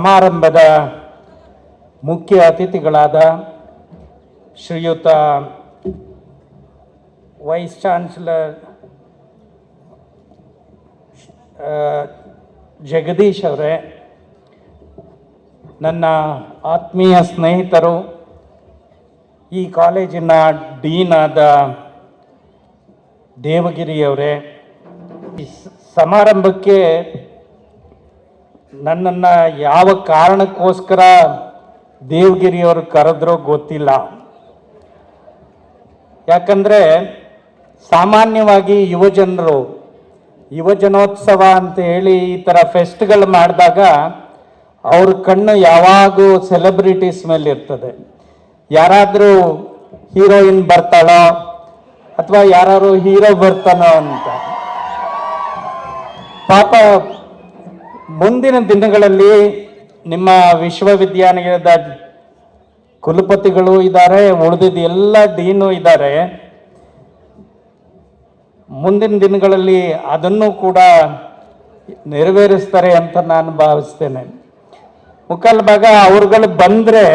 ಸಮಾರಂಭದ ಮುಖ್ಯ ಅತಿಥಿಗಳಾದ ಶ್ರೀಯುತ ವೈಸ್ ಚಾನ್ಸಲರ್ ಜಗದೀಶ್ ಅವರೇ, ನನ್ನ ಆತ್ಮೀಯ ಸ್ನೇಹಿತರು, ಈ ಕಾಲೇಜಿನ ಡೀನ್ ಆದ ಈ ಸಮಾರಂಭಕ್ಕೆ ನನ್ನನ್ನು ಯಾವ ಕಾರಣಕ್ಕೋಸ್ಕರ ದೇವಗಿರಿಯವರು ಕರೆದ್ರೋ ಗೊತ್ತಿಲ್ಲ. ಯಾಕಂದರೆ ಸಾಮಾನ್ಯವಾಗಿ ಯುವಜನರು ಯುವಜನೋತ್ಸವ ಅಂತ ಹೇಳಿ ಈ ಥರ ಫೆಸ್ಟ್ಗಳು ಮಾಡಿದಾಗ ಅವ್ರ ಕಣ್ಣು ಯಾವಾಗೂ ಸೆಲೆಬ್ರಿಟೀಸ್ ಮೇಲೆ ಇರ್ತದೆ. ಯಾರಾದರೂ ಹೀರೋಯಿನ್ ಬರ್ತಾಳೋ ಅಥವಾ ಯಾರು ಹೀರೋ ಬರ್ತಾನೋ ಅಂತ. ಪಾಪ ಮುಂದಿನ ದಿನಗಳಲ್ಲಿ ನಿಮ್ಮ ವಿಶ್ವವಿದ್ಯಾನಿಲಯದ ಕುಲಪತಿಗಳು ಇದ್ದಾರೆ, ಉಳಿದಿದ್ದ ಎಲ್ಲ ಡೀನು ಇದ್ದಾರೆ. ಮುಂದಿನ ದಿನಗಳಲ್ಲಿ ಅದನ್ನು ಕೂಡ ನೆರವೇರಿಸ್ತಾರೆ ಅಂತ ನಾನು ಭಾವಿಸ್ತೇನೆ. ಮುಕ್ಕಾಲು ಭಾಗ, ಅವ್ರುಗಳು ಬಂದರೆ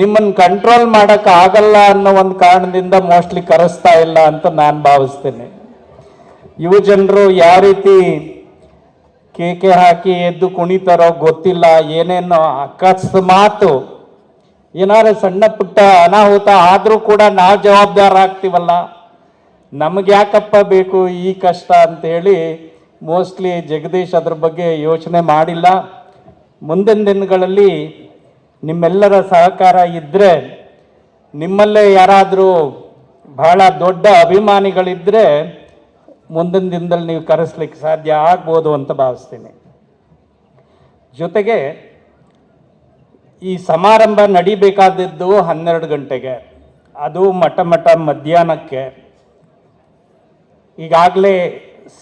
ನಿಮ್ಮನ್ನು ಕಂಟ್ರೋಲ್ ಮಾಡೋಕ್ಕೆ ಆಗಲ್ಲ ಅನ್ನೋ ಒಂದು ಕಾರಣದಿಂದ ಮೋಸ್ಟ್ಲಿ ಕರೆಸ್ತಾ ಇಲ್ಲ ಅಂತ ನಾನು ಭಾವಿಸ್ತೇನೆ. ಯುವ ಜನರು ಯಾವ ರೀತಿ ಕೇಕೆ ಹಾಕಿ ಎದ್ದು ಕುಣಿತಾರೋ ಗೊತ್ತಿಲ್ಲ, ಏನೇನೋ ಅಕಸ್ಮಾತು ಏನಾದ್ರು ಸಣ್ಣ ಪುಟ್ಟ ಅನಾಹುತ ಆದರೂ ಕೂಡ ನಾವು ಜವಾಬ್ದಾರ ಆಗ್ತೀವಲ್ಲ. ನಮಗೆ ಯಾಕಪ್ಪ ಬೇಕು ಈ ಕಷ್ಟ ಅಂತೇಳಿ ಮೋಸ್ಟ್ಲಿ ಜಗದೀಶ್ ಅದ್ರ ಬಗ್ಗೆ ಯೋಚನೆ ಮಾಡಿಲ್ಲ. ಮುಂದಿನ ದಿನಗಳಲ್ಲಿ ನಿಮ್ಮೆಲ್ಲರ ಸಹಕಾರ ಇದ್ದರೆ ನಿಮ್ಮಲ್ಲೇ ಯಾರಾದರೂ ಬಹಳ ದೊಡ್ಡ ಅಭಿಮಾನಿಗಳಿದ್ದರೆ ಮುಂದಿನ ದಿನದಲ್ಲಿ ನೀವು ಕರೆಸ್ಲಿಕ್ಕೆ ಸಾಧ್ಯ ಆಗ್ಬೋದು ಅಂತ ಭಾವಿಸ್ತೀನಿ. ಜೊತೆಗೆ ಈ ಸಮಾರಂಭ ನಡಿಬೇಕಾದದ್ದು ಹನ್ನೆರಡು ಗಂಟೆಗೆ. ಅದು ಮಠ ಮಠ ಮಧ್ಯಾಹ್ನಕ್ಕೆ. ಈಗಾಗಲೇ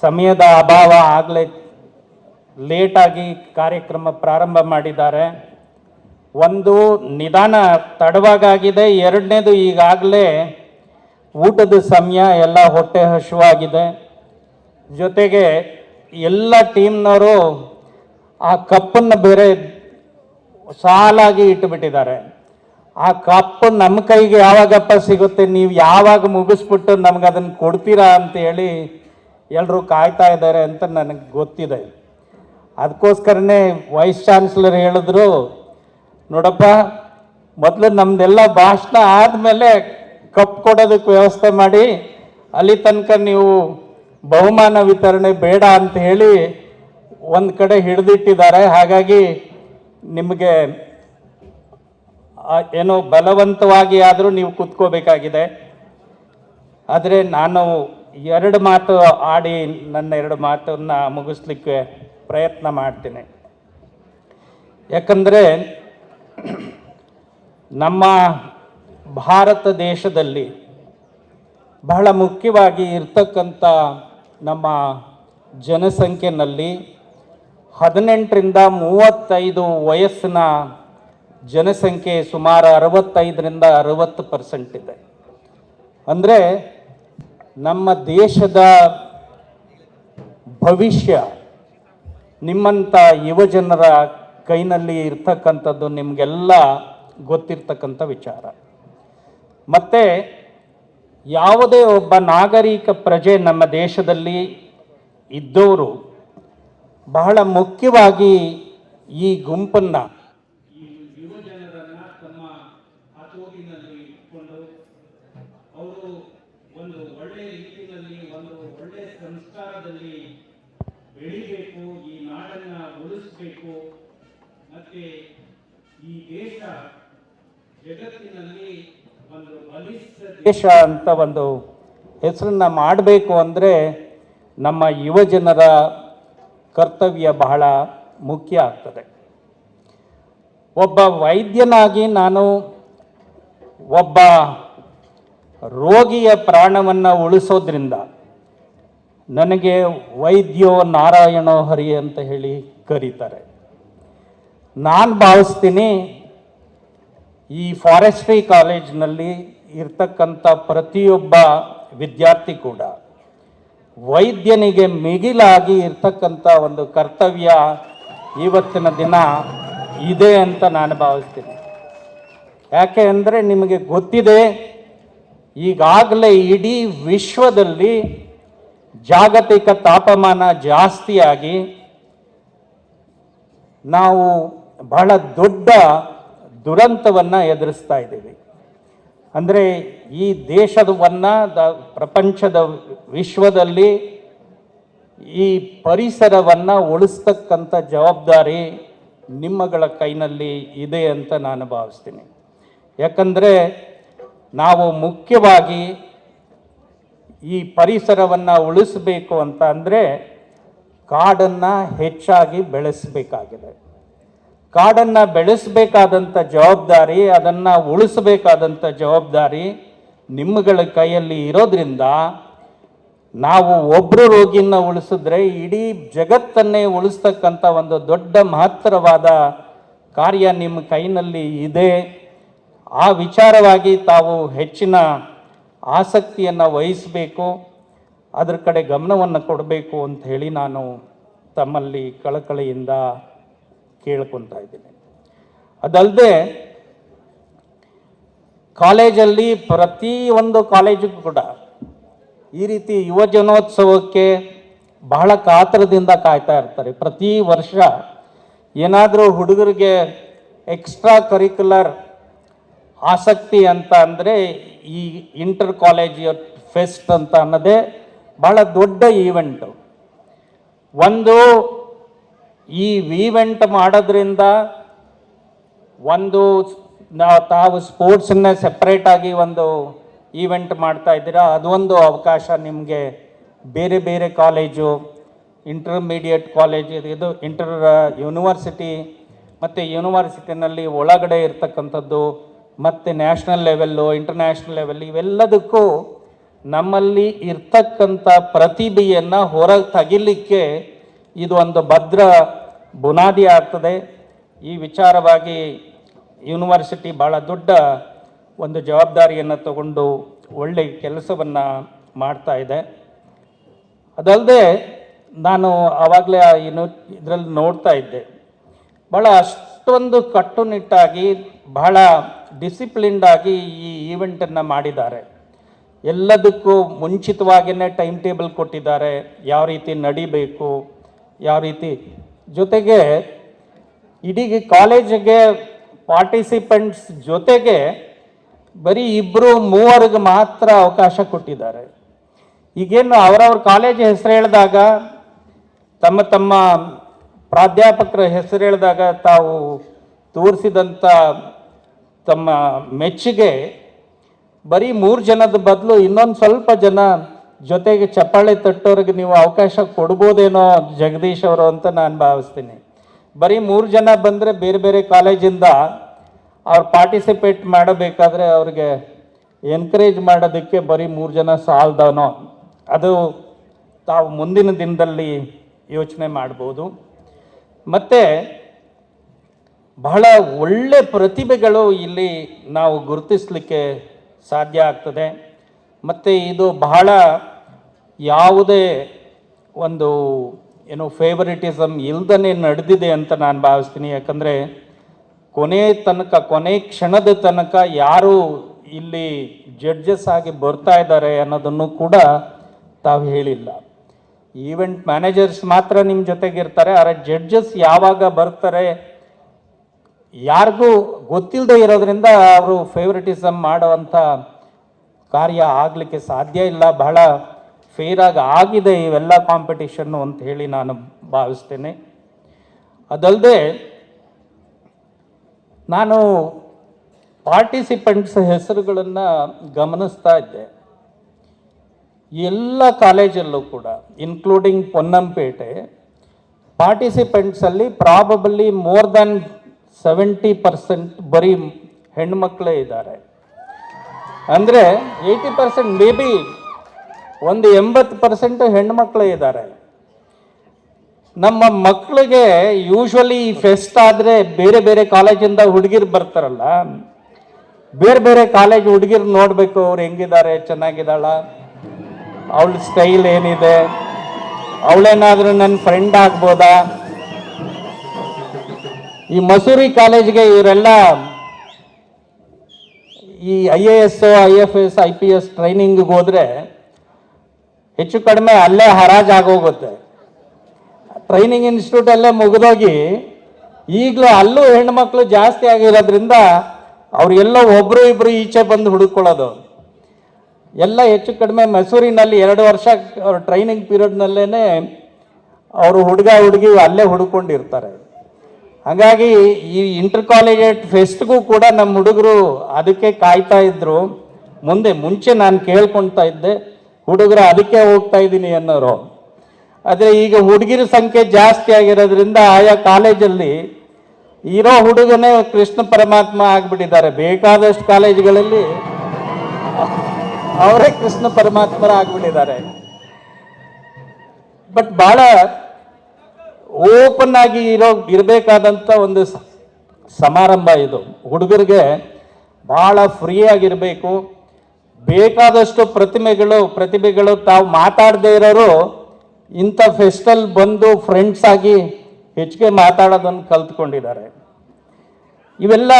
ಸಮಯದ ಅಭಾವ ಆಗಲೇ ಲೇಟಾಗಿ ಕಾರ್ಯಕ್ರಮ ಪ್ರಾರಂಭ ಮಾಡಿದ್ದಾರೆ. ಒಂದು ನಿಧಾನ ತಡವಾಗಿದೆ ಎರಡನೇದು ಈಗಾಗಲೇ ಊಟದ ಸಮಯ ಎಲ್ಲ ಹೊಟ್ಟೆ ಹಸುವಾಗಿದೆ ಜೊತೆಗೆ ಎಲ್ಲ ಟೀಮ್ನವರು ಆ ಕಪ್ಪನ್ನು ಬೇರೆ ಸಾಲಾಗಿ ಇಟ್ಟುಬಿಟ್ಟಿದ್ದಾರೆ. ಆ ಕಪ್ಪು ನಮ್ಮ ಕೈಗೆ ಯಾವಾಗಪ್ಪ ಸಿಗುತ್ತೆ, ನೀವು ಯಾವಾಗ ಮುಗಿಸ್ಬಿಟ್ಟು ನಮ್ಗೆ ಅದನ್ನು ಕೊಡ್ತೀರಾ ಅಂತ ಹೇಳಿ ಎಲ್ಲರೂ ಕಾಯ್ತಾ ಇದ್ದಾರೆ ಅಂತ ನನಗೆ ಗೊತ್ತಿದೆ. ಅದಕ್ಕೋಸ್ಕರನೇ ವೈಸ್ ಚಾನ್ಸಲರ್ ಹೇಳಿದ್ರು, ನೋಡಪ್ಪ, ಮೊದಲು ನಮ್ದೆಲ್ಲ ಭಾಷಣ ಆದಮೇಲೆ ಕಪ್ ಕೊಡೋದಕ್ಕೆ ವ್ಯವಸ್ಥೆ ಮಾಡಿ, ಅಲ್ಲಿ ತನಕ ನೀವು ಬಹುಮಾನ ವಿತರಣೆ ಬೇಡ ಅಂತ ಹೇಳಿ ಒಂದು ಕಡೆ ಹಿಡಿದಿಟ್ಟಿದ್ದಾರೆ. ಹಾಗಾಗಿ ನಿಮಗೆ ಏನೋ ಬಲವಂತವಾಗಿ ಆದರೂ ನೀವು ಕೂತ್ಕೋಬೇಕಾಗಿದೆ. ಆದರೆ ನಾನು ಎರಡು ಮಾತು ಆಡಿ ನನ್ನ ಎರಡು ಮಾತನ್ನು ಮುಗಿಸ್ಲಿಕ್ಕೆ ಪ್ರಯತ್ನ ಮಾಡ್ತೀನಿ. ಯಾಕಂದರೆ ನಮ್ಮ ಭಾರತ ದೇಶದಲ್ಲಿ ಬಹಳ ಮುಖ್ಯವಾಗಿ ಇರ್ತಕ್ಕಂಥ ನಮ್ಮ ಜನಸಂಖ್ಯೆನಲ್ಲಿ ಹದಿನೆಂಟರಿಂದ ಮೂವತ್ತೈದು ವಯಸ್ಸಿನ ಜನಸಂಖ್ಯೆ ಸುಮಾರು ಅರವತ್ತೈದರಿಂದ ಅರವತ್ತು ಪರ್ಸೆಂಟ್ ಇದೆ. ಅಂದರೆ ನಮ್ಮ ದೇಶದ ಭವಿಷ್ಯ ನಿಮ್ಮಂಥ ಯುವಜನರ ಕೈನಲ್ಲಿ ಇರ್ತಕ್ಕಂಥದ್ದು ನಿಮಗೆಲ್ಲ ಗೊತ್ತಿರ್ತಕ್ಕಂಥ ವಿಚಾರ. ಮತ್ತು ಯಾವುದೇ ಒಬ್ಬ ನಾಗರಿಕ ಪ್ರಜೆ ನಮ್ಮ ದೇಶದಲ್ಲಿ ಇದ್ದವರು ಬಹಳ ಮುಖ್ಯವಾಗಿ ಈ ಗುಂಪನ್ನು ಈ ದೇಶ ಜಗತ್ತಿನಲ್ಲಿ ದೇಶ ಅಂತ ಒಂದು ಹೆಸರನ್ನ ಮಾಡಬೇಕು ಅಂದರೆ ನಮ್ಮ ಯುವಜನರ ಕರ್ತವ್ಯ ಬಹಳ ಮುಖ್ಯ ಆಗ್ತದೆ. ಒಬ್ಬ ವೈದ್ಯನಾಗಿ ನಾನು ಒಬ್ಬ ರೋಗಿಯ ಪ್ರಾಣವನ್ನು ಉಳಿಸೋದ್ರಿಂದ ನನಗೆ ವೈದ್ಯೋ ನಾರಾಯಣೋ ಹರಿ ಅಂತ ಹೇಳಿ ಕರೀತಾರೆ. ನಾನು ಭಾವಿಸ್ತೀನಿ ಈ ಫಾರೆಸ್ಟ್ರಿ ಕಾಲೇಜ್ನಲ್ಲಿ ಇರ್ತಕ್ಕಂಥ ಪ್ರತಿಯೊಬ್ಬ ವಿದ್ಯಾರ್ಥಿ ಕೂಡ ವೈದ್ಯನಿಗೆ ಮಿಗಿಲಾಗಿ ಇರ್ತಕ್ಕಂಥ ಒಂದು ಕರ್ತವ್ಯ ಇವತ್ತಿನ ದಿನ ಇದೆ ಅಂತ ನಾನು ಭಾವಿಸ್ತೀನಿ. ಯಾಕೆ ಅಂದರೆ ನಿಮಗೆ ಗೊತ್ತಿದೆ, ಈಗಾಗಲೇ ಇಡೀ ವಿಶ್ವದಲ್ಲಿ ಜಾಗತಿಕ ತಾಪಮಾನ ಜಾಸ್ತಿಯಾಗಿ ನಾವು ಬಹಳ ದೊಡ್ಡ ದುರಂತವನ್ನು ಎದುರಿಸ್ತಾ ಇದ್ದೀವಿ. ಅಂದರೆ ಈ ದೇಶದವನ್ನು ದ ಪ್ರಪಂಚದ ವಿಶ್ವದಲ್ಲಿ ಈ ಪರಿಸರವನ್ನು ಉಳಿಸ್ತಕ್ಕಂಥ ಜವಾಬ್ದಾರಿ ನಿಮ್ಮಗಳ ಕೈನಲ್ಲಿ ಇದೆ ಅಂತ ನಾನು ಭಾವಿಸ್ತೀನಿ. ಯಾಕಂದರೆ ನಾವು ಮುಖ್ಯವಾಗಿ ಈ ಪರಿಸರವನ್ನು ಉಳಿಸಬೇಕು ಅಂತ ಅಂದರೆ ಕಾಡನ್ನು ಹೆಚ್ಚಾಗಿ ಬೆಳೆಸಬೇಕಾಗಿದೆ. ಕಾಡನ್ನು ಬೆಳೆಸಬೇಕಾದಂಥ ಜವಾಬ್ದಾರಿ, ಅದನ್ನು ಉಳಿಸಬೇಕಾದಂಥ ಜವಾಬ್ದಾರಿ ನಿಮ್ಮಗಳ ಕೈಯಲ್ಲಿ ಇರೋದ್ರಿಂದ ನಾವು ಒಬ್ಬರು ರೋಗಿನ ಉಳಿಸಿದ್ರೆ ಇಡೀ ಜಗತ್ತನ್ನೇ ಉಳಿಸ್ತಕ್ಕಂಥ ಒಂದು ದೊಡ್ಡ ಮಹತ್ತರವಾದ ಕಾರ್ಯ ನಿಮ್ಮ ಕೈನಲ್ಲಿ ಇದೆ. ಆ ವಿಚಾರವಾಗಿ ತಾವು ಹೆಚ್ಚಿನ ಆಸಕ್ತಿಯನ್ನು ವಹಿಸಬೇಕು, ಅದರ ಕಡೆ ಗಮನವನ್ನು ಕೊಡಬೇಕು ಅಂತ ಹೇಳಿ ನಾನು ತಮ್ಮಲ್ಲಿ ಕಳಕಳಿಯಿಂದ ಕೇಳ್ಕೊತಾ ಇದ್ದೀನಿ. ಅದಲ್ಲದೆ ಕಾಲೇಜಲ್ಲಿ ಪ್ರತಿ ಒಂದು ಕಾಲೇಜಿಗೂ ಕೂಡ ಈ ರೀತಿ ಯುವ ಜನೋತ್ಸವಕ್ಕೆ ಬಹಳ ಕಾತರದಿಂದ ಕಾಯ್ತಾ ಇರ್ತಾರೆ. ಪ್ರತಿ ವರ್ಷ ಏನಾದರೂ ಹುಡುಗರಿಗೆ ಎಕ್ಸ್ಟ್ರಾ ಕರಿಕ್ಯುಲರ್ ಆಸಕ್ತಿ ಅಂತ ಅಂದರೆ ಈ ಇಂಟರ್ ಕಾಲೇಜ್ ಫೆಸ್ಟ್ ಅಂತ ಅನ್ನೋದೇ ಬಹಳ ದೊಡ್ಡ ಈವೆಂಟು ಒಂದು ಈ ಈವೆಂಟ್ ಮಾಡೋದ್ರಿಂದ ಒಂದು ತಾವು ಸ್ಪೋರ್ಟ್ಸನ್ನ ಸೆಪ್ರೇಟಾಗಿ ಒಂದು ಈವೆಂಟ್ ಮಾಡ್ತಾ ಇದ್ದೀರಾ? ಅದೊಂದು ಅವಕಾಶ ನಿಮಗೆ. ಬೇರೆ ಬೇರೆ ಕಾಲೇಜು ಇಂಟರ್ಮೀಡಿಯೇಟ್ ಕಾಲೇಜ್ ಇದು ಇಂಟರ್ ಯೂನಿವರ್ಸಿಟಿ ಮತ್ತು ಯೂನಿವರ್ಸಿಟಿನಲ್ಲಿ ಒಳಗಡೆ ಇರ್ತಕ್ಕಂಥದ್ದು, ಮತ್ತು ನ್ಯಾಷನಲ್ ಲೆವೆಲ್ಲು ಇಂಟರ್ನ್ಯಾಷನಲ್ ಲೆವೆಲ್ ಇವೆಲ್ಲದಕ್ಕೂ ನಮ್ಮಲ್ಲಿ ಇರ್ತಕ್ಕಂಥ ಪ್ರತಿಭೆಯನ್ನು ಹೊರಗೆ ತೆಗಿಲಿಕ್ಕೆ ಇದು ಒಂದು ಭದ್ರ ಬುನಾದಿ ಆಗ್ತದೆ. ಈ ವಿಚಾರವಾಗಿ ಯೂನಿವರ್ಸಿಟಿ ಭಾಳ ದೊಡ್ಡ ಒಂದು ಜವಾಬ್ದಾರಿಯನ್ನು ತಗೊಂಡು ಒಳ್ಳೆಯ ಕೆಲಸವನ್ನು ಮಾಡ್ತಾ ಇದೆ. ಅದಲ್ಲದೆ ನಾನು ಆವಾಗಲೇ ಏನು ಇದರಲ್ಲಿ ನೋಡ್ತಾ ಇದ್ದೆ. ಭಾಳ ಅಷ್ಟೊಂದು ಕಟ್ಟುನಿಟ್ಟಾಗಿ, ಬಹಳ ಡಿಸಿಪ್ಲಿನ್ಡಾಗಿ ಈ ಈವೆಂಟನ್ನು ಮಾಡಿದ್ದಾರೆ. ಎಲ್ಲದಕ್ಕೂ ಮುಂಚಿತವಾಗಿಯೇ ಟೈಮ್ ಟೇಬಲ್ ಕೊಟ್ಟಿದ್ದಾರೆ. ಯಾವ ರೀತಿ ನಡಿಬೇಕು ಯಾವ ರೀತಿ? ಜೊತೆಗೆ ಇಡೀ ಕಾಲೇಜಿಗೆ ಪಾರ್ಟಿಸಿಪೆಂಟ್ಸ್ ಜೊತೆಗೆ ಬರೀ ಇಬ್ಬರು ಮೂವರಿಗೆ ಮಾತ್ರ ಅವಕಾಶ ಕೊಟ್ಟಿದ್ದಾರೆ. ಈಗೇನು ಅವರವ್ರ ಕಾಲೇಜ್ ಹೆಸರು ಹೇಳಿದಾಗ, ತಮ್ಮ ತಮ್ಮ ಪ್ರಾಧ್ಯಾಪಕರ ಹೆಸರು ಹೇಳಿದಾಗ ತಾವು ತೋರಿಸಿದಂಥ ತಮ್ಮ ಮೆಚ್ಚುಗೆ ಬರೀ ಮೂರು ಜನದ ಬದಲು ಇನ್ನೊಂದು ಸ್ವಲ್ಪ ಜನ ಜೊತೆಗೆ ಚಪ್ಪಾಳೆ ತಟ್ಟೋರಿಗೆ ನೀವು ಅವಕಾಶ ಕೊಡ್ಬೋದೇನೋ ಜಗದೀಶ್ ಅವರು ಅಂತ ನಾನು ಭಾವಿಸ್ತೀನಿ. ಬರೀ ಮೂರು ಜನ ಬಂದರೆ ಬೇರೆ ಬೇರೆ ಕಾಲೇಜಿಂದ ಅವ್ರು ಪಾರ್ಟಿಸಿಪೇಟ್ ಮಾಡಬೇಕಾದ್ರೆ ಅವ್ರಿಗೆ ಎನ್ಕರೇಜ್ ಮಾಡೋದಕ್ಕೆ ಬರೀ ಮೂರು ಜನ ಸಾಲ್ದವನೋ ಅದು ತಾವು ಮುಂದಿನ ದಿನದಲ್ಲಿ ಯೋಚನೆ ಮಾಡ್ಬೋದು. ಮತ್ತು ಬಹಳ ಒಳ್ಳೆ ಪ್ರತಿಭೆಗಳು ಇಲ್ಲಿ ನಾವು ಗುರುತಿಸಲಿಕ್ಕೆ ಸಾಧ್ಯ ಆಗ್ತದೆ. ಮತ್ತು ಇದು ಬಹಳ ಯಾವುದೇ ಒಂದು ಏನು ಫೇವರಿಟಿಸಮ್ ಇಲ್ದನೆ ನಡೆದಿದೆ ಅಂತ ನಾನು ಭಾವಿಸ್ತೀನಿ. ಯಾಕಂದರೆ ಕೊನೆ ತನಕ, ಕೊನೆ ಕ್ಷಣದ ತನಕ ಯಾರು ಇಲ್ಲಿ ಜಡ್ಜಸ್ ಆಗಿ ಬರ್ತಾ ಇದ್ದಾರೆ ಅನ್ನೋದನ್ನು ಕೂಡ ತಾವು ಹೇಳಿಲ್ಲ. ಈವೆಂಟ್ ಮ್ಯಾನೇಜರ್ಸ್ ಮಾತ್ರ ನಿಮ್ಮ ಜೊತೆಗಿರ್ತಾರೆ ಆದರೆ ಜಡ್ಜಸ್ ಯಾವಾಗ ಬರ್ತಾರೆ ಯಾರಿಗೂ ಗೊತ್ತಿಲ್ಲದೆ ಇರೋದ್ರಿಂದ ಅವರು ಫೇವ್ರೆಟಿಸಮ್ ಮಾಡುವಂಥ ಕಾರ್ಯ ಆಗಲಿಕ್ಕೆ ಸಾಧ್ಯ ಇಲ್ಲ. ಬಹಳ ಫೇರಾಗಿ ಆಗಿದೆ ಇವೆಲ್ಲ ಕಾಂಪಿಟಿಷನ್ನು ಅಂತ ಹೇಳಿ ನಾನು ಭಾವಿಸ್ತೇನೆ. ಅದಲ್ಲದೆ ನಾನು ಪಾರ್ಟಿಸಿಪೆಂಟ್ಸ್ ಹೆಸರುಗಳನ್ನು ಗಮನಿಸ್ತಾ ಇದ್ದೆ. ಎಲ್ಲ ಕಾಲೇಜಲ್ಲೂ ಕೂಡ including Ponnampet ಪಾರ್ಟಿಸಿಪೆಂಟ್ಸಲ್ಲಿ probably more than seventy percent ಬರೀ ಹೆಣ್ಮಕ್ಳೇ ಇದ್ದಾರೆ. ಅಂದರೆ ಏಯ್ಟಿ ಪರ್ಸೆಂಟ್ ಮೇ ಬಿ ಒಂದು ಎಂಬತ್ತು ಪರ್ಸೆಂಟ್ ಹೆಣ್ಮಕ್ಳು ಇದ್ದಾರೆ. ನಮ್ಮ ಮಕ್ಕಳಿಗೆ ಯೂಶ್ವಲಿ ಫೆಸ್ಟ್ ಆದರೆ ಬೇರೆ ಬೇರೆ ಕಾಲೇಜಿಂದ ಹುಡುಗಿರು ಬರ್ತಾರಲ್ಲ, ಬೇರೆ ಬೇರೆ ಕಾಲೇಜ್ ಹುಡುಗಿರು ನೋಡಬೇಕು ಅವ್ರು ಹೆಂಗಿದ್ದಾರೆ, ಚೆನ್ನಾಗಿದ್ದಾಳ, ಅವಳ ಸ್ಟೈಲ್ ಏನಿದೆ, ಅವಳೇನಾದರೂ ನನ್ನ ಫ್ರೆಂಡ್ ಆಗ್ಬೋದಾ? ಈ ಮಸೂರಿ ಕಾಲೇಜ್ಗೆ ಇವರೆಲ್ಲ ಈ I A S I F S I P S ಟ್ರೈನಿಂಗಿಗೆ ಹೋದ್ರೆ ಹೆಚ್ಚು ಕಡಿಮೆ ಅಲ್ಲೇ ಹರಾಜ್ ಆಗೋಗುತ್ತೆ. ಟ್ರೈನಿಂಗ್ ಇನ್ಸ್ಟಿಟ್ಯೂಟ್ ಅಲ್ಲೇ ಮುಗಿದೋಗಿ ಈಗಲೂ ಅಲ್ಲೂ ಹೆಣ್ಮಕ್ಳು ಜಾಸ್ತಿ ಆಗಿರೋದ್ರಿಂದ ಅವರೆಲ್ಲೋ ಒಬ್ಬರು ಇಬ್ಬರು ಈಚೆ ಬಂದು ಹುಡುಕೊಳ್ಳೋದು ಎಲ್ಲ ಹೆಚ್ಚು ಕಡಿಮೆ ಮೈಸೂರಿನಲ್ಲಿ ಎರಡು ವರ್ಷ ಅವ್ರ ಟ್ರೈನಿಂಗ್ ಪೀರಿಯಡ್ನಲ್ಲೇ ಅವರು ಹುಡುಗ ಹುಡುಗಿ ಅಲ್ಲೇ ಹುಡುಕೊಂಡಿರ್ತಾರೆ. ಹಾಗಾಗಿ ಈ ಇಂಟರ್ ಕಾಲೇಜೇಟ್ ಫೆಸ್ಟ್ಗೂ ಕೂಡ ನಮ್ಮ ಹುಡುಗರು ಅದಕ್ಕೆ ಕಾಯ್ತಾ ಇದ್ದರು ಮುಂದೆ ಮುಂಚೆ ನಾನು ಕೇಳ್ಕೊಳ್ತಾ ಇದ್ದೆ. ಹುಡುಗರು ಅದಕ್ಕೆ ಹೋಗ್ತಾ ಇದ್ದೀನಿ ಅನ್ನೋರು. ಆದರೆ ಈಗ ಹುಡುಗಿರ ಸಂಖ್ಯೆ ಜಾಸ್ತಿ ಆಗಿರೋದ್ರಿಂದ ಆಯಾ ಕಾಲೇಜಲ್ಲಿ ಇರೋ ಹುಡುಗನೇ ಕೃಷ್ಣ ಪರಮಾತ್ಮ ಆಗಿಬಿಟ್ಟಿದ್ದಾರೆ. ಬೇಕಾದಷ್ಟು ಕಾಲೇಜುಗಳಲ್ಲಿ ಅವರೇ ಕೃಷ್ಣ ಪರಮಾತ್ಮರ ಆಗಿಬಿಟ್ಟಿದ್ದಾರೆ. ಬಟ್ ಬಹಳ ಓಪನ್ ಆಗಿ ಇರೋ ಇರಬೇಕಾದಂಥ ಒಂದು ಸಮಾರಂಭ ಇದು. ಹುಡುಗರಿಗೆ ಬಹಳ ಫ್ರೀ ಆಗಿರಬೇಕು. ಬೇಕಾದಷ್ಟು ಪ್ರತಿಮೆಗಳು, ಪ್ರತಿಭೆಗಳು ತಾವು ಮಾತಾಡದೇ ಇರೋರು ಇಂಥ ಫೆಸ್ಟಲ್ ಬಂದು ಫ್ರೆಂಡ್ಸ್ ಆಗಿ ಹೆಚ್ಚಿಗೆ ಮಾತಾಡೋದನ್ನು ಕಲ್ತ್ಕೊಂಡಿದ್ದಾರೆ. ಇವೆಲ್ಲ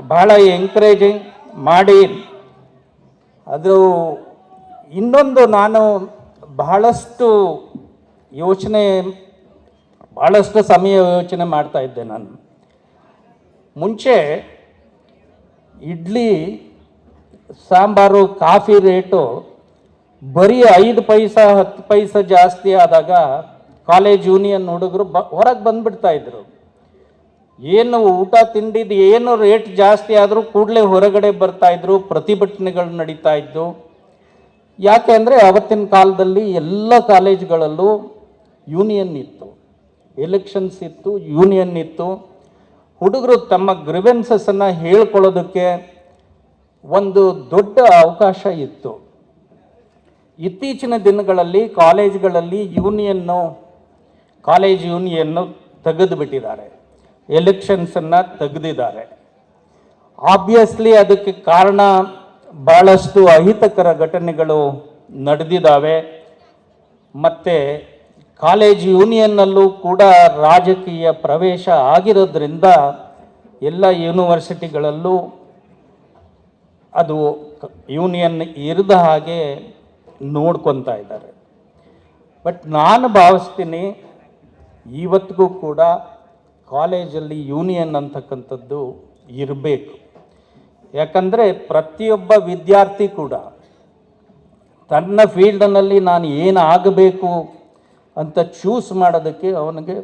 ಬಹಳ ಎಂಕರೇಜಿಂಗ್ ಮಾಡಿ ಅದು ಇನ್ನೊಂದು ನಾನು ಬಹಳಷ್ಟು ಯೋಚನೆ, ಬಹಳಷ್ಟು ಸಮಯ ಯೋಚನೆ ಮಾಡ್ತಾ ಇದ್ದೆ ನಾನು. ಮುಂಚೆ ಇಡ್ಲಿ ಸಾಂಬಾರು, ಕಾಫಿ ರೇಟು ಬರೀ ಐದು ಪೈಸ, ಹತ್ತು ಪೈಸ ಜಾಸ್ತಿ ಆದಾಗ ಕಾಲೇಜ್ ಯೂನಿಯನ್ ಹುಡುಗರು ಬ, ಹೊರಗೆ ಬಂದ್ಬಿಡ್ತಾ ಇದ್ರು. ಏನು ಊಟ ತಿಂಡಿದ್ದು ಏನು ರೇಟ್ ಜಾಸ್ತಿ ಆದರೂ ಕೂಡಲೇ ಹೊರಗಡೆ ಬರ್ತಾ ಇದ್ರು, ಪ್ರತಿಭಟನೆಗಳು ನಡೀತಾ ಇದ್ದು. ಯಾಕೆ ಅಂದರೆ ಅವತ್ತಿನ ಕಾಲದಲ್ಲಿ ಎಲ್ಲ ಕಾಲೇಜ್ಗಳಲ್ಲೂ ಯೂನಿಯನ್ ಇತ್ತು. ಎಲೆಕ್ಷನ್ಸ್ ಇತ್ತು, ಯೂನಿಯನ್ ಇತ್ತು. ಹುಡುಗರು ತಮ್ಮ ಗ್ರಿವೆನ್ಸಸ್ಸನ್ನು ಹೇಳ್ಕೊಳ್ಳೋದಕ್ಕೆ ಒಂದು ದೊಡ್ಡ ಅವಕಾಶ ಇತ್ತು. ಇತ್ತೀಚಿನ ದಿನಗಳಲ್ಲಿ ಕಾಲೇಜ್ಗಳಲ್ಲಿ ಯೂನಿಯನ್ನು, ಕಾಲೇಜ್ ಯೂನಿಯನ್ನು ತೆಗೆದು ಬಿಟ್ಟಿದ್ದಾರೆ ಎಲೆಕ್ಷನ್ಸನ್ನು ತೆಗೆದಿದ್ದಾರೆ. ಆಬ್ವಿಯಸ್ಲಿ ಅದಕ್ಕೆ ಕಾರಣ ಭಾಳಷ್ಟು ಅಹಿತಕರ ಘಟನೆಗಳು ನಡೆದಿದ್ದಾವೆ. ಮತ್ತು ಕಾಲೇಜ್ ಯೂನಿಯನ್ನಲ್ಲೂ ಕೂಡ ರಾಜಕೀಯ ಪ್ರವೇಶ ಆಗಿರೋದ್ರಿಂದ ಎಲ್ಲ ಯೂನಿವರ್ಸಿಟಿಗಳಲ್ಲೂ ಅದು ಯೂನಿಯನ್ ಇರದ ಹಾಗೆ ನೋಡ್ಕೊತಾ ಇದ್ದಾರೆ. ಬಟ್ ನಾನು ಭಾವಿಸ್ತೀನಿ ಇವತ್ತಿಗೂ ಕೂಡ ಕಾಲೇಜಲ್ಲಿ ಯೂನಿಯನ್ ಅಂತಕ್ಕಂಥದ್ದು ಇರಬೇಕು. ಯಾಕಂದರೆ ಪ್ರತಿಯೊಬ್ಬ ವಿದ್ಯಾರ್ಥಿ ಕೂಡ ತನ್ನ ಫೀಲ್ಡ್ನಲ್ಲಿ ನಾನು ಏನು ಆಗಬೇಕು ಅಂತ ಚೂಸ್ ಮಾಡೋದಕ್ಕೆ ಅವನಿಗೆ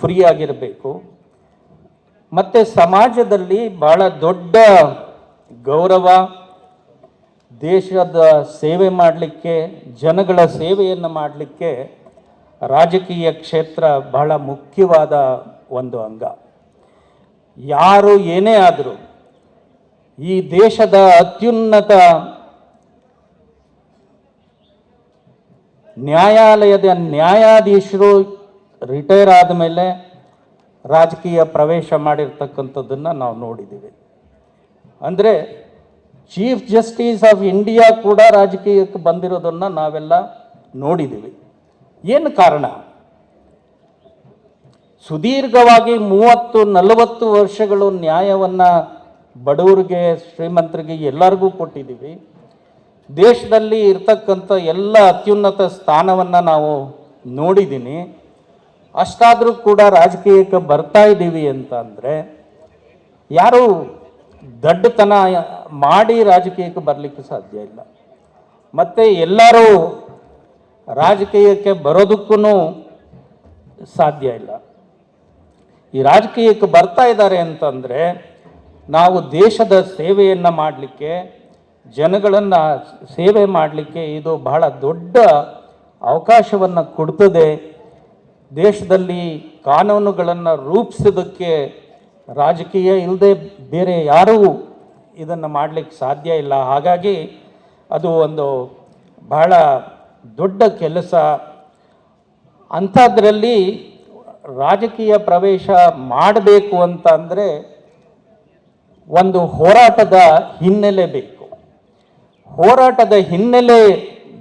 ಫ್ರೀ ಆಗಿರಬೇಕು. ಮತ್ತು ಸಮಾಜದಲ್ಲಿ ಭಾಳ ದೊಡ್ಡ ಗೌರವ, ದೇಶದ ಸೇವೆ ಮಾಡಲಿಕ್ಕೆ, ಜನಗಳ ಸೇವೆಯನ್ನು ಮಾಡಲಿಕ್ಕೆ ರಾಜಕೀಯ ಕ್ಷೇತ್ರ ಬಹಳ ಮುಖ್ಯವಾದ ಒಂದು ಅಂಗ. ಯಾರು ಏನೇ ಆದರೂ ಈ ದೇಶದ ಅತ್ಯುನ್ನತ ನ್ಯಾಯಾಲಯದ ನ್ಯಾಯಾಧೀಶರು ರಿಟೈರ್ ಆದಮೇಲೆ ರಾಜಕೀಯ ಪ್ರವೇಶ ಮಾಡಿರ್ತಕ್ಕಂಥದ್ದನ್ನು ನಾವು ನೋಡಿದ್ದೀವಿ. ಅಂದರೆ ಚೀಫ್ ಜಸ್ಟಿಸ್ ಆಫ್ ಇಂಡಿಯಾ ಕೂಡ ರಾಜಕೀಯಕ್ಕೆ ಬಂದಿರೋದನ್ನು ನಾವೆಲ್ಲ ನೋಡಿದ್ದೀವಿ. ಏನು ಕಾರಣ? ಸುದೀರ್ಘವಾಗಿ ಮೂವತ್ತು, ನಲವತ್ತು ವರ್ಷಗಳು ನ್ಯಾಯವನ್ನು ಬಡವರಿಗೆ, ಶ್ರೀಮಂತರಿಗೆ ಎಲ್ಲರಿಗೂ ಕೊಟ್ಟಿದ್ದೀವಿ. ದೇಶದಲ್ಲಿ ಇರ್ತಕ್ಕಂಥ ಎಲ್ಲ ಅತ್ಯುನ್ನತ ಸ್ಥಾನವನ್ನು ನಾವು ನೋಡಿದ್ದೀನಿ. ಅಷ್ಟಾದರೂ ಕೂಡ ರಾಜಕೀಯಕ್ಕೆ ಬರ್ತಾ ಇದ್ದೀವಿ ಅಂತ ಅಂದರೆ ಯಾರು ದಡ್ಡತನ ಮಾಡಿ ರಾಜಕೀಯಕ್ಕೆ ಬರಲಿಕ್ಕೆ ಸಾಧ್ಯ ಇಲ್ಲ. ಮತ್ತು ಎಲ್ಲರೂ ರಾಜಕೀಯಕ್ಕೆ ಬರೋದಕ್ಕೂ ಸಾಧ್ಯ ಇಲ್ಲ. ಈ ರಾಜಕೀಯಕ್ಕೆ ಬರ್ತಾ ಇದ್ದಾರೆ ಅಂತಂದರೆ ನಾವು ದೇಶದ ಸೇವೆಯನ್ನು ಮಾಡಲಿಕ್ಕೆ, ಜನಗಳನ್ನು ಸೇವೆ ಮಾಡಲಿಕ್ಕೆ ಇದು ಬಹಳ ದೊಡ್ಡ ಅವಕಾಶವನ್ನು ಕೊಡ್ತದೆ. ದೇಶದಲ್ಲಿ ಕಾನೂನುಗಳನ್ನು ರೂಪಿಸೋದಕ್ಕೆ ರಾಜಕೀಯ ಇಲ್ಲದೆ ಬೇರೆ ಯಾರೂ ಇದನ್ನು ಮಾಡಲಿಕ್ಕೆ ಸಾಧ್ಯ ಇಲ್ಲ. ಹಾಗಾಗಿ ಅದು ಒಂದು ಬಹಳ ದೊಡ್ಡ ಕೆಲಸ. ಅಂಥದ್ರಲ್ಲಿ ರಾಜಕೀಯ ಪ್ರವೇಶ ಮಾಡಬೇಕು ಅಂತ ಅಂದರೆ ಒಂದು ಹೋರಾಟದ ಹಿನ್ನೆಲೆ ಬೇಕು. ಹೋರಾಟದ ಹಿನ್ನೆಲೆ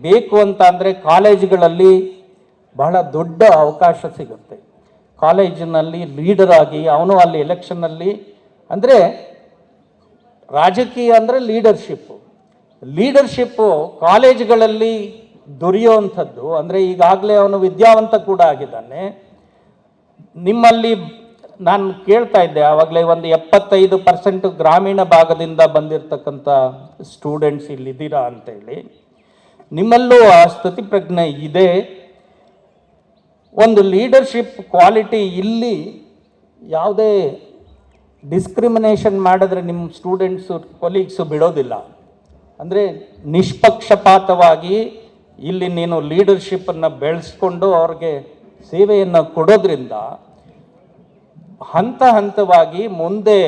ಬೇಕು ಅಂತ ಅಂದರೆ ಕಾಲೇಜುಗಳಲ್ಲಿ ಬಹಳ ದೊಡ್ಡ ಅವಕಾಶ ಸಿಗುತ್ತೆ. ಕಾಲೇಜಿನಲ್ಲಿ ಲೀಡರ್ ಆಗಿ, ಅವನು ಅಲ್ಲಿ ಎಲೆಕ್ಷನ್ನಲ್ಲಿ ಅಂದರೆ ರಾಜಕೀಯ ಅಂದರೆ ಲೀಡರ್ಶಿಪ್ಪು ಲೀಡರ್ಶಿಪ್ಪು ಕಾಲೇಜುಗಳಲ್ಲಿ ದೊರೆಯುವಂಥದ್ದು ಅಂದರೆ ಈಗಾಗಲೇ ಅವನು ವಿದ್ಯಾವಂತ ಕೂಡ ಆಗಿದ್ದಾನೆ. ನಿಮ್ಮಲ್ಲಿ ನಾನು ಕೇಳ್ತಾ ಇದ್ದೆ, ಆವಾಗಲೇ ಒಂದು ಎಪ್ಪತ್ತೈದು ಪರ್ಸೆಂಟ್ ಗ್ರಾಮೀಣ ಭಾಗದಿಂದ ಬಂದಿರತಕ್ಕಂಥ ಸ್ಟೂಡೆಂಟ್ಸ್ ಇಲ್ಲಿದ್ದೀರಾ ಅಂತೇಳಿ. ನಿಮ್ಮಲ್ಲೂ ಆ ಸ್ಥಿತಿ ಪ್ರಜ್ಞೆ ಇದೆ. ಒಂದು ಲೀಡರ್ಶಿಪ್ ಕ್ವಾಲಿಟಿ ಇಲ್ಲಿ ಯಾವುದೇ ಡಿಸ್ಕ್ರಿಮಿನೇಷನ್ ಮಾಡಿದ್ರೆ ನಿಮ್ಮ ಸ್ಟೂಡೆಂಟ್ಸು ಕೊಲೀಗ್ಸು ಬಿಡೋದಿಲ್ಲ. ಅಂದರೆ ನಿಷ್ಪಕ್ಷಪಾತವಾಗಿ ಇಲ್ಲಿ ನೀನು ಲೀಡರ್ಶಿಪ್ಪನ್ನು ಬೆಳೆಸ್ಕೊಂಡು ಅವ್ರಿಗೆ ಸೇವೆಯನ್ನು ಕೊಡೋದ್ರಿಂದ ಹಂತ ಹಂತವಾಗಿ ಮುಂದೆ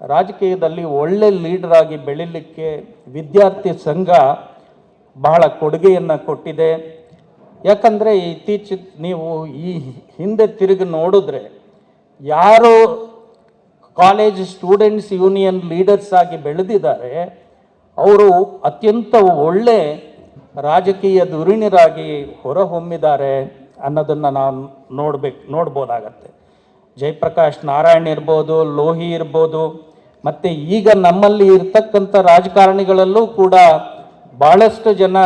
ರಾಜಕೀಯದಲ್ಲಿ ಒಳ್ಳೆ ಲೀಡರಾಗಿ ಬೆಳಿಲಿಕ್ಕೆ ವಿದ್ಯಾರ್ಥಿ ಸಂಘ ಬಹಳ ಕೊಡುಗೆಯನ್ನು ಕೊಟ್ಟಿದೆ. ಯಾಕಂದರೆ ಇತ್ತೀಚೆ ನೀವು ಈ ಹಿಂದೆ ತಿರುಗಿ ನೋಡಿದ್ರೆ ಯಾರು ಕಾಲೇಜ್ ಸ್ಟೂಡೆಂಟ್ಸ್ ಯೂನಿಯನ್ ಲೀಡರ್ಸ್ ಆಗಿ ಬೆಳೆದಿದ್ದಾರೆ. ಅವರು ಅತ್ಯಂತ ಒಳ್ಳೆ ರಾಜಕೀಯ ಧುರೀಣರಾಗಿ ಹೊರಹೊಮ್ಮಿದ್ದಾರೆ ಅನ್ನೋದನ್ನು ನಾವು ನೋಡ್ಬೇಕು, ನೋಡ್ಬೋದಾಗತ್ತೆ. ಜಯಪ್ರಕಾಶ್ ನಾರಾಯಣ್ ಇರ್ಬೋದು, ಲೋಹಿ ಇರ್ಬೋದು, ಮತ್ತು ಈಗ ನಮ್ಮಲ್ಲಿ ಇರ್ತಕ್ಕಂಥ ರಾಜಕಾರಣಿಗಳಲ್ಲೂ ಕೂಡ ಭಾಳಷ್ಟು ಜನ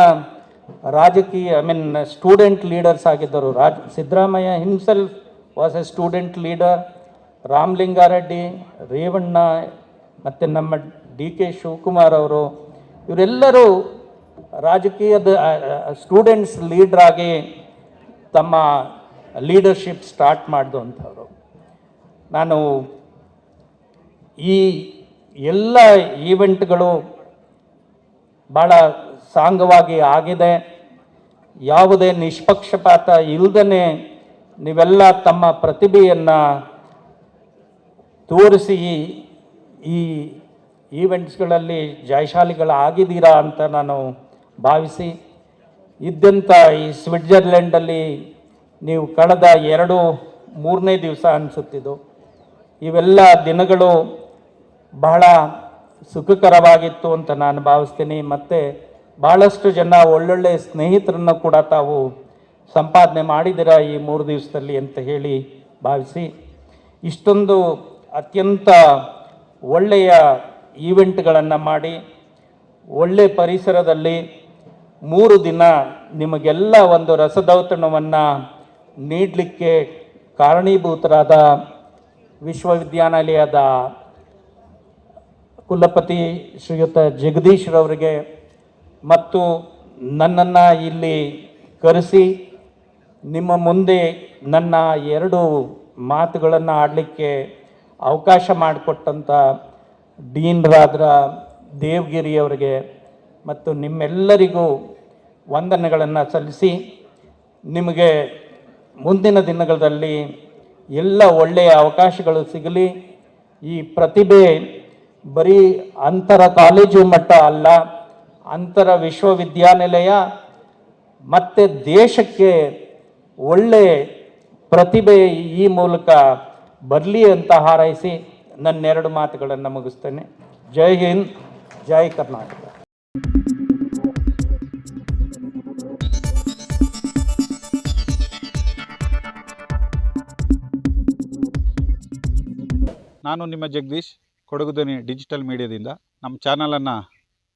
ರಾಜಕೀಯ ಐ ಮೀನ್ ಸ್ಟೂಡೆಂಟ್ ಲೀಡರ್ಸ್ ಆಗಿದ್ದರು. Raj, Siddaramaiah himself was a student leader Ramalinga Reddy Revanna, ಮತ್ತು ನಮ್ಮ ಡಿ ಕೆ ಶಿವಕುಮಾರ್ ಅವರು, ಇವರೆಲ್ಲರೂ ರಾಜಕೀಯದ ಸ್ಟೂಡೆಂಟ್ಸ್ ಲೀಡ್ರಾಗಿ ತಮ್ಮ ಲೀಡರ್ಶಿಪ್ ಸ್ಟಾರ್ಟ್ ಮಾಡಿದಂಥವ್ರು ನಾನು ಈ ಎಲ್ಲ ಈವೆಂಟ್ಗಳು ಭಾಳ ಸಾಂಗವಾಗಿ ಆಗಿದೆ. ಯಾವುದೇ ನಿಷ್ಪಕ್ಷಪಾತ ಇಲ್ಲದೇ ನೀವೆಲ್ಲ ತಮ್ಮ ಪ್ರತಿಭೆಯನ್ನು ತೋರಿಸಿ ಈ ಈವೆಂಟ್ಸ್ಗಳಲ್ಲಿ ಜಯಶಾಲಿಗಳಾಗಿದ್ದೀರಾ ಅಂತ ನಾನು ಭಾವಿಸಿ, ಇದ್ದಂಥ ಈ ಸ್ವಿಟ್ಜರ್ಲೆಂಡಲ್ಲಿ ನೀವು ಕಳೆದ ಎರಡು, ಮೂರನೇ ದಿವಸ ಅನಿಸುತ್ತಿದ್ದು, ಇವೆಲ್ಲ ದಿನಗಳು ಬಹಳ ಸುಖಕರವಾಗಿತ್ತು ಅಂತ ನಾನು ಭಾವಿಸ್ತೀನಿ. ಮತ್ತು ಭಾಳಷ್ಟು ಜನ ಒಳ್ಳೊಳ್ಳೆ ಸ್ನೇಹಿತರನ್ನು ಕೂಡ ತಾವು ಸಂಪಾದನೆ ಮಾಡಿದಿರ ಈ ಮೂರು ದಿವಸದಲ್ಲಿ ಅಂತ ಹೇಳಿ ಭಾವಿಸಿ, ಇಷ್ಟೊಂದು ಅತ್ಯಂತ ಒಳ್ಳೆಯ ಈವೆಂಟ್ಗಳನ್ನು ಮಾಡಿ, ಒಳ್ಳೆ ಪರಿಸರದಲ್ಲಿ ಮೂರು ದಿನ ನಿಮಗೆಲ್ಲ ಒಂದು ರಸದೌತಣವನ್ನು ನೀಡಲಿಕ್ಕೆ ಕಾರಣೀಭೂತರಾದ ವಿಶ್ವವಿದ್ಯಾನಿಲಯದ ಕುಲಪತಿ ಶ್ರೀಯುತ ಜಗದೀಶ್ರವರಿಗೆ ಮತ್ತು ನನ್ನನ್ನು ಇಲ್ಲಿ ಕರೆಸಿ ನಿಮ್ಮ ಮುಂದೆ ನನ್ನ ಎರಡು ಮಾತುಗಳನ್ನು ಆಡಲಿಕ್ಕೆ ಅವಕಾಶ ಮಾಡಿಕೊಟ್ಟಂಥ ಡೀನ್ರಾದ್ರ ದೇವಗಿರಿ ಅವರಿಗೆ ಮತ್ತು ನಿಮ್ಮೆಲ್ಲರಿಗೂ ವಂದನೆಗಳನ್ನು ಸಲ್ಲಿಸಿ ನಿಮಗೆ ಮುಂದಿನ ದಿನಗಳಲ್ಲಿ ಎಲ್ಲ ಒಳ್ಳೆಯ ಅವಕಾಶಗಳು ಸಿಗಲಿ. ಈ ಪ್ರತಿಭೆ ಬರೀ ಅಂತರ ಕಾಲೇಜು ಮಟ್ಟ ಅಲ್ಲ ಅಂತರ ವಿಶ್ವವಿದ್ಯಾನಿಲಯ ಮತ್ತು ದೇಶಕ್ಕೆ ಒಳ್ಳೆ ಪ್ರತಿಭೆ ಈ ಮೂಲಕ ಬರಲಿ ಅಂತ ಹಾರೈಸಿ ನನ್ನೆರಡು ಮಾತುಗಳನ್ನು ಮುಗಿಸ್ತೇನೆ. ಜೈ ಹಿಂದ್, ಜೈ ಕರ್ನಾಟಕ. ನಾನು ನಿಮ್ಮ ಜಗದೀಶ್ ಕೊಡಗುದನಿ ಡಿಜಿಟಲ್ ಮೀಡಿಯಾದಿಂದ. ನಮ್ಮ ಚಾನಲನ್ನು